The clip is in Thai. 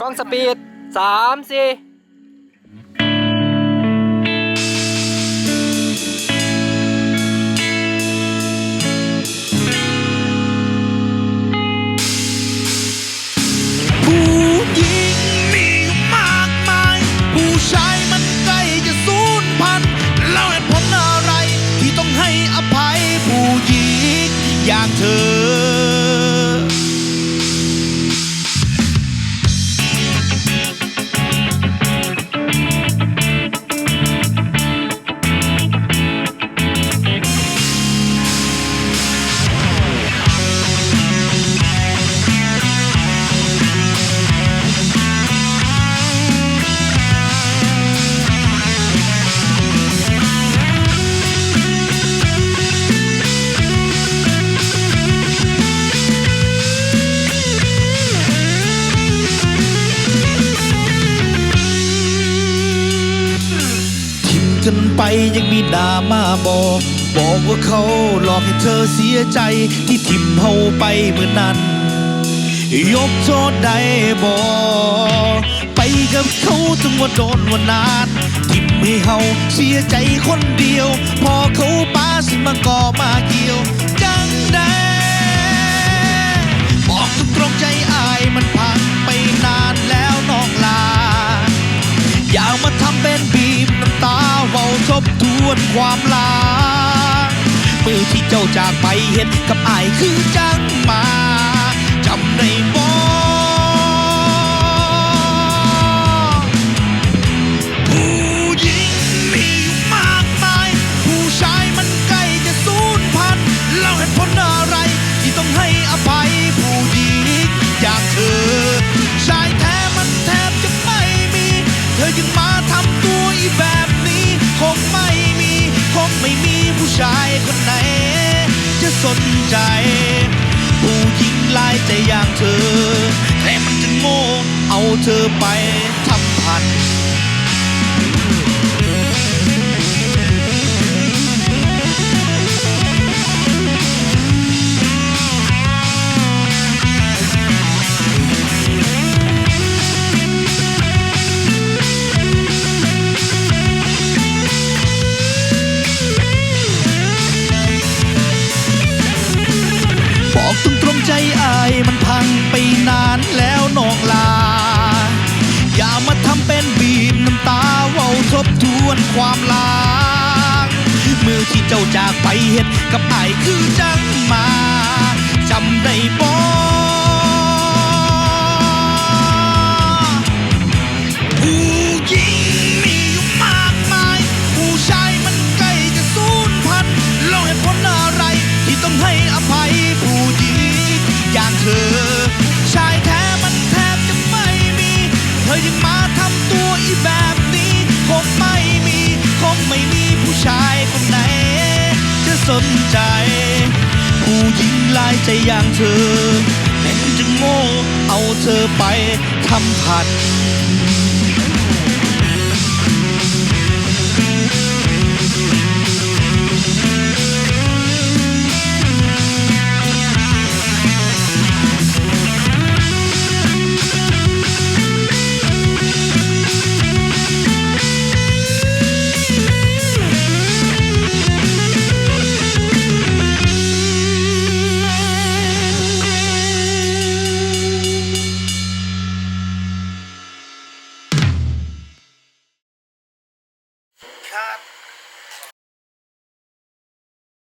กล้องสปีดสามสี่ผู้หญิงมีอยู่ กันไปยังมีดาม่าบอกบอกว่าเขาหลอกให้เธอเสียใจที่ทิมเฮาไปเมื่อนั้น ยกโทษได้บอกไปกับเขาถึงว่าโดนว่านานทิมให้เฮาเสียใจคนเดียว พอเขาป้าสิมาก่อมาเกี่ยวจังได้บอกตรงใจอายมันพังไปนานแล้วน้องลา อย่ามาทำเป็นบี วนความลามือที่เจ้าจากไปเห็นกับอายคือจังมาจำได้บ่ผู้หญิงมีมากมาย ผู้ชายมันใกล้จะสูญพันธุ์แล้วเหตุผลอะไร ที่ต้องให้อภัยผู้หญิงอย่างเธอ สนใจ ผู้หญิงลายใจอย่างเธอแต่มันจะโง่เอาเธอไป บอกตรงตรงใจอายมันพังไปนานแล้วน้องลา อย่ามาทำเป็นบีบน้ำตาเว้าทบทวนความลางมือที่เจ้าจากไปเห็ดกับอายคือจังมาจำได้บ่ ไม่มีผู้ชายคนไหน จะสนใจ ผู้หญิงลายใจอย่างเธอแม้จะโง่เอาเธอไปทำผัด